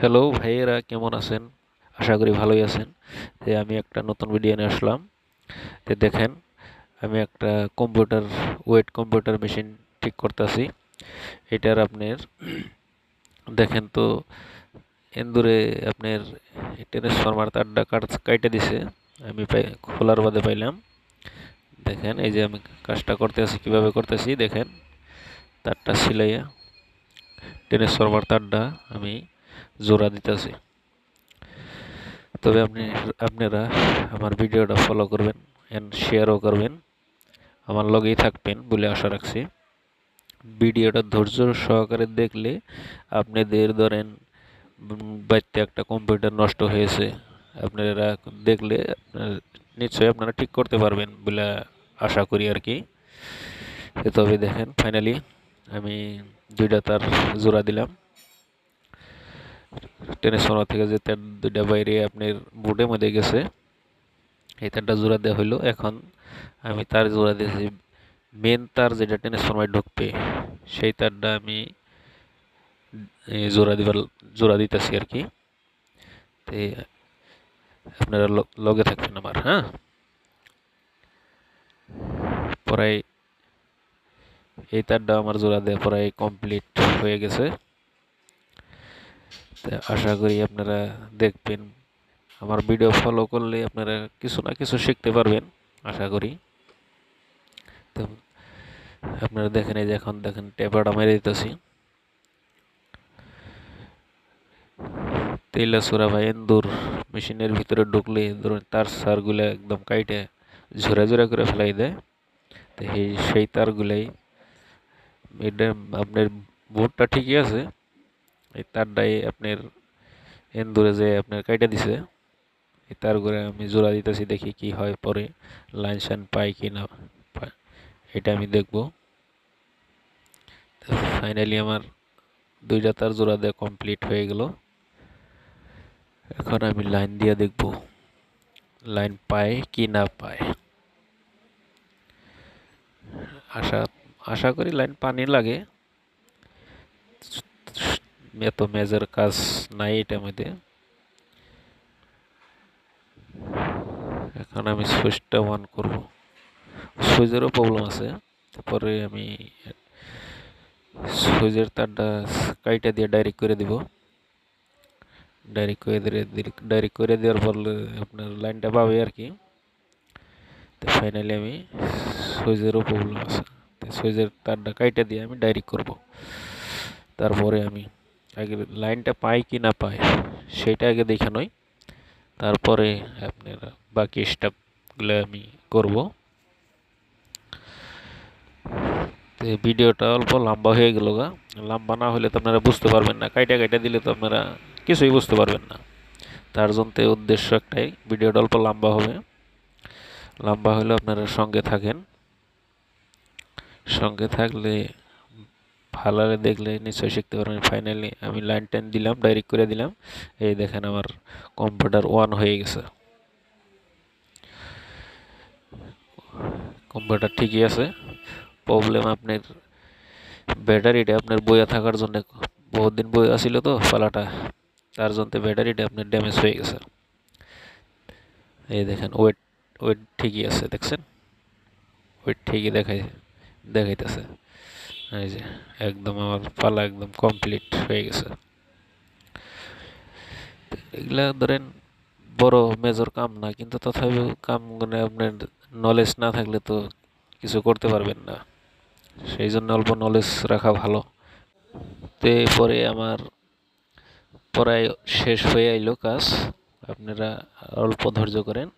Hello ভাইয়েরা, কেমন আছেন? আশা করি ভালোই আছেন। যে আমি একটা নতুন ভিডিও নিয়ে আসলাম। যে দেখেন, আমি একটা কম্পিউটার ওয়েট কম্পিউটার মেশিন ঠিক করতেছি। এটার আপনার, দেখেন তো, এন্দুরে আপনার ট্রান্সফরমার তারটা কাট, কাইটে দিছে। আমি খোলার বাদে পাইলাম। দেখেন, এই যে আমি কাজটা করতে আছি কীভাবে করতেছি, দেখেন। তারটা সিলাইয়া ট্রান্সফরমার তারটা আমি জোড়া দিতেছি। তবে আপনি, আপনারা আমার ভিডিওটা ফলো করবেন অ্যান্ড শেয়ারও করবেন। আমার লগেই থাকবেন বলে আশা রাখছি। ভিডিওটা ধৈর্য সহকারে দেখলে আপনাদের ধরেন বাড়িতে একটা কম্পিউটার নষ্ট হয়েছে, আপনারা দেখলে নিশ্চয়ই আপনারা ঠিক করতে পারবেন বলে আশা করি আর কি। তবে দেখেন ফাইনালি আমি দুইটা তার জোড়া দিলাম। ট্রান্সফর্মার থেকে যে তার দুইটা বাইরে আপনার বোর্ডের মধ্যে গেছে, এই তারটা জোড়া দেওয়া হইল। এখন আমি তার জোড়া দিয়েছি মেন তার যেটা ট্রান্সফর্মার ঢুকবে, সেই তারটা আমি জোড়া দিবার, জোড়া দিতেছি আর কি। তো, আপনারা লগে থাকবেন আমার হ্যাঁ? পরাই এই তারটা আমার জোড়া দেওয়া পরাই কমপ্লিট হয়ে গেছে। আশা করি আপনারা দেখবেন। আমার ভিডিও ফলো করলে আপনারা কিছু না কিছু শিখতে পারবেন, আশা করি। তো আপনারা দেখেন এই যে এখন দেখেন টেপাটা মেরে দিতেছি। তেলাসুরা বা এন্দুর মেশিনের ভিতরে ঢুকলে ধরুন তার সারগুলো একদম কাইটে ঝোরা ঝোরা করে ফেলাই দেয়। তো সেই সেই তারগুলাই এটা আপনার বোর্ডটা ঠিকই আছে এই তারটাই আপনার এন্দুরে যে আপনার কাইটা দিছে, এই তার তারগুলো আমি জোড়া দিতেছি, দেখি কি হয় পরে, লাইন শাইন পাই কি না এটা আমি দেখব। ফাইনালি আমার দুইটা তার জোড়া দেওয়া কমপ্লিট হয়ে গেল। এখন আমি লাইন দিয়ে দেখব, লাইন পায় কি না পায়। আশা আশা করি লাইন পানি লাগে। এত মেজর কাজ নাই এটার মধ্যে। এখন আমি সুইচটা অন করব। সুইচেরও প্রবলেম আছে। তারপরে আমি সুইচের তারটা কাইটা দিয়ে ডাইরেক্ট করে দিব। ডাইরেক্ট করে ডাইরেক্ট করে দেওয়ার ফলে আপনার লাইনটা পাবে আর কি। তো ফাইনালি আমি সুইচেরও প্রবলেম আছে। সুইচের তারটা কাইটা দিয়ে আমি ডাইরেক্ট করব। তারপরে আমি আগে লাইনটা পাই কি না পাই, সেটা আগে দেখে নয় তারপরে আপনারা বাকি স্টেপগুলো আমি করব। তো ভিডিওটা অল্প লম্বা হয়ে গেল গা। লম্বা না হলে তো আপনারা বুঝতে পারবেন না, কাইটা কাইটা দিলে তো আপনারা কিছুই বুঝতে পারবেন না। তার জন্য উদ্দেশ্য একটাই, ভিডিওটা অল্প লম্বা হবে। লম্বা হলে আপনারা সঙ্গে থাকেন। সঙ্গে থাকলে ভালো দেখলে নিশ্চয়ই শিখতে পারবেন। ফাইনালি আমি লাইন টেন দিলাম ডাইরেক্ট করে দিলাম। এই দেখেন আমার কম্পিউটার ওয়ান হয়ে গেছে। কম্পিউটার ঠিকই আছে। প্রবলেম আপনার ব্যাটারিটা আপনার বইয়া থাকার জন্য বহুত দিন বই আসিল তো ফালাটা তার জন্য ব্যাটারিটা আপনার ড্যামেজ হয়ে গেছে। এই দেখেন ওয়েট ওয়েট ঠিকই আছে, দেখছেন? ওয়েট ঠিকই দেখাই, দেখাইতেছে। এই যে, একদম আমার পালা একদম কমপ্লিট হয়ে গেছে। এগুলা ধরেন বড় মেজর কাম না, কিন্তু তথাপিও কাম মানে আপনার নলেজ না থাকলে তো কিছু করতে পারবেন না। সেই জন্য অল্প নলেজ রাখা ভালো। তো এরপরে আমার প্রায় শেষ হয়ে আইলো কাজ। আপনারা অল্প ধৈর্য করেন।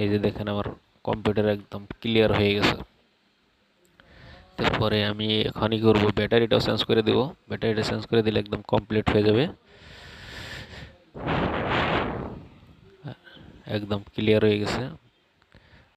এই যে দেখেন আমার কম্পিউটার একদম ক্লিয়ার হয়ে গেছে। তারপরে আমি এখনই করব, ব্যাটারিটাও চেঞ্জ করে দেবো। ব্যাটারিটা চেঞ্জ করে দিলে একদম কমপ্লিট হয়ে যাবে। একদম ক্লিয়ার হয়ে গেছে।